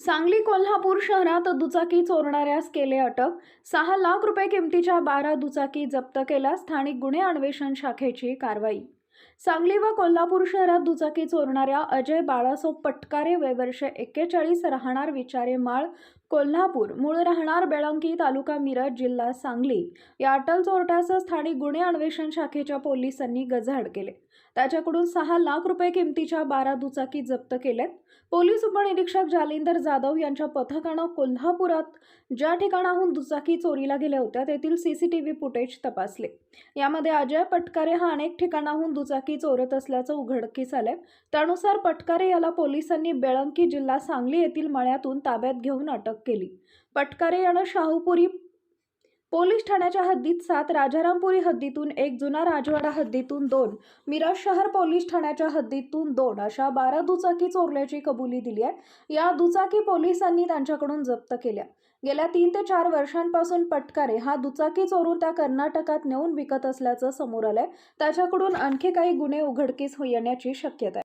सांगली कोल्हापूर शहरात दुचाकी चोरणाऱ्यास केले अटक. सहा लाख रुपये किमतीच्या बारा दुचाकी जप्त केल्या स्थानिक गुन्हे अन्वेषण शाखेची कारवाई. सांगली व कोल्हापूर शहरात दुचाकी चोरणाऱ्या अजय बाळासो पटकारे वय वर्ष एक्केचाळीस राहणार विचारे माळ कोल्हापूर मूळ राहणार बेळंकी तालुका मिरज जिल्हा सांगली. या अटल चोरट्याचं स्थानिक गुन्हे अन्वेषण शाखेच्या पोलिसांनी गजाआड केले. त्याच्याकडून सहा लाख रुपये किमतीच्या बारा दुचाकी जप्त केल्यात. पोलीस उपनिरीक्षक जालिंदर जाधव यांच्या पथकानं कोल्हापुरात ज्या ठिकाणाहून दुचाकी चोरीला गेल्या होत्या तेथील सीसीटीव्ही फुटेज तपासले. यामध्ये अजय पटकारे हा अनेक ठिकाणाहून दुचाकी चोरत असल्याचं उघडकीस आलंय. त्यानुसार पटकारे याला पोलिसांनी बेळंकी जिल्हा सांगली येथील मळ्यातून ताब्यात घेऊन अटक अटक केली. पटकारे यानं शाहूपुरी पोलीस ठाण्याच्या हद्दीत सात राजारामपुरी हद्दीतून एक जुना राजवाडा हद्दीतून दोन मिरज शहर पोलीस ठाण्याच्या हद्दीतून दोन अशा बारा दुचाकी चोरल्याची कबुली दिली आहे. या दुचाकी पोलिसांनी त्यांच्याकडून जप्त केल्या. गेल्या तीन ते चार वर्षांपासून पटकारे हा दुचाकी चोरून त्या कर्नाटकात नेऊन विकत असल्याचं समोर आलंय. त्याच्याकडून आणखी काही गुन्हे उघडकीस येण्याची शक्यता आहे.